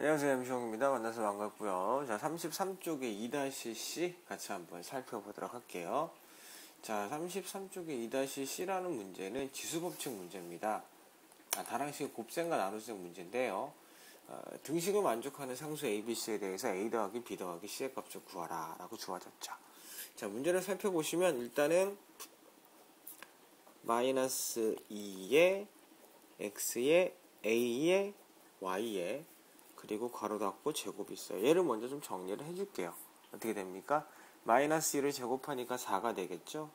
안녕하세요. MC홍입니다. 만나서 반갑고요. 자, 33쪽에 2-C 같이 한번 살펴보도록 할게요. 자, 33쪽에 2-C라는 문제는 지수법칙 문제입니다. 아, 다랑식 곱셈과 나눗셈 문제인데요. 어, 등식을 만족하는 상수 ABC에 대해서 A 더하기 B 더하기 C의 값을 구하라 라고 주어졌죠. 자, 문제를 살펴보시면 일단은 마이너스 2의 X의 A의 Y의 그리고 괄호 닫고 제곱이 있어요. 얘를 먼저 좀 정리를 해줄게요. 어떻게 됩니까? 마이너스 1을 제곱하니까 4가 되겠죠?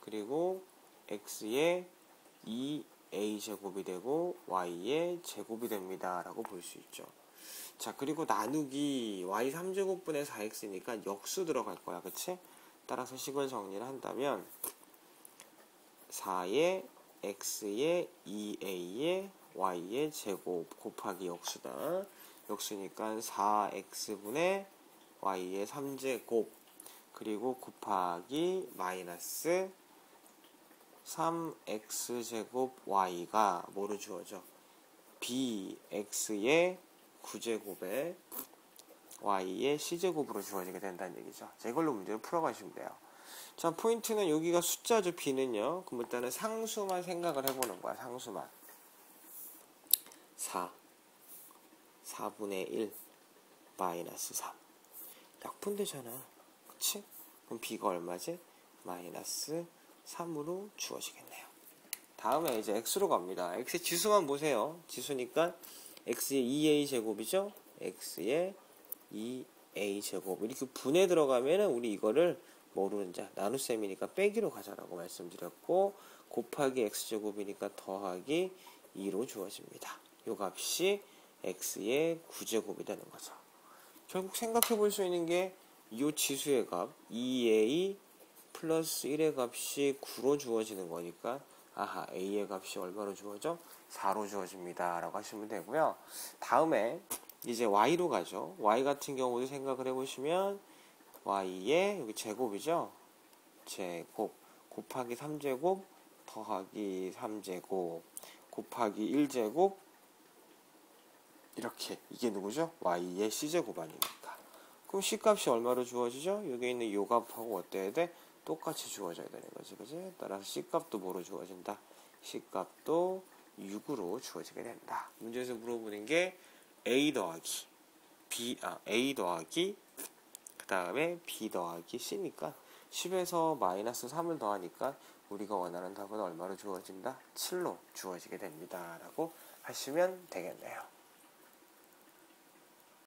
그리고 x의 2a 제곱이 되고 y의 제곱이 됩니다. 라고 볼 수 있죠. 자, 그리고 나누기 y 3제곱분의 4x니까 역수 들어갈 거야. 그치? 따라서 식을 정리를 한다면 4의 x의 2a의 y의 제곱 곱하기 역수다. 역수니까 4x분의 y의 3제곱 그리고 곱하기 마이너스 3x제곱 y가 뭐로 주어져? bx의 9제곱에 y의 c제곱으로 주어지게 된다는 얘기죠. 자, 이걸로 문제를 풀어가시면 돼요. 자, 포인트는 여기가 숫자죠. b는요. 그럼 일단은 상수만 생각을 해보는 거야. 상수만. 4. 4분의 1 마이너스 3 약분되잖아. 그치? 그럼 b가 얼마지? 마이너스 3으로 주어지겠네요. 다음에 이제 x로 갑니다. X의 지수만 보세요. 지수니까 x의 2a 제곱이죠? X의 2a 제곱. 이렇게 분해 들어가면은 우리 이거를 모르는 나눗셈이니까 빼기로 가자라고 말씀드렸고 곱하기 x제곱이니까 더하기 2로 주어집니다. 요 값이 x의 9제곱이 되는 거죠. 결국 생각해 볼 수 있는 게 이 지수의 값 2a 플러스 1의 값이 9로 주어지는 거니까 아하 a의 값이 얼마로 주어져? 4로 주어집니다 라고 하시면 되고요. 다음에 이제 y로 가죠. y 같은 경우도 생각을 해보시면 y의 여기 제곱이죠. 제곱 곱하기 3제곱 더하기 3제곱 곱하기 1제곱 이렇게 이게 누구죠? y의 c제곱 아닙니까? 그럼 c값이 얼마로 주어지죠? 여기 있는 요 값하고 어때야 돼? 똑같이 주어져야 되는 거지, 그지? 따라서 c값도 뭐로 주어진다? c값도 6으로 주어지게 된다. 문제에서 물어보는 게 a 더하기 b 아 a 더하기 그 다음에 b 더하기 c니까 10에서 마이너스 3을 더하니까 우리가 원하는 답은 얼마로 주어진다? 7로 주어지게 됩니다. 라고 하시면 되겠네요.